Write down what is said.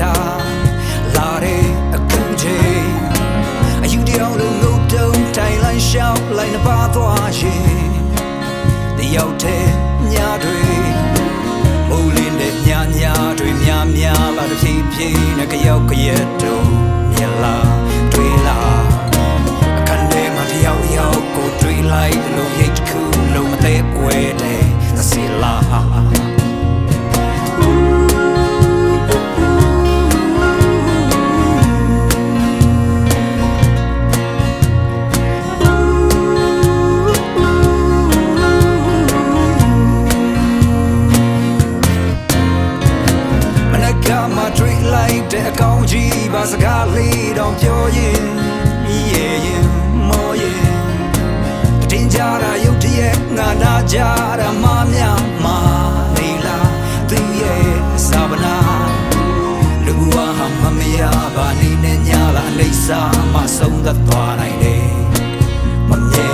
တာလာတဲ့အခုချိန်အယူတရောင်းလုံးငုတ်တုံးတိုင်လိုက်ရှောက်လိုက်နှပါသွားရင်တယောက်တည်းညတွေမုံလင်းတဲ့ညညတွေများများပါတစ်ဖြည်းဖြည်းနဲ့ကြောက်ကြရတော့မြလာ ပါစကားလေးတော့ပြောရင်ရေရင်မောရင်တင်ကြတာရုပ်တရက်ငါနာကြတာမမြမနေလားသူရဲ့စာပနာလူဝါဟာမမရပါနေနဲ့ညာလာအိစာမဆုံးသက်သွားနိုင်တယ်မမြဲ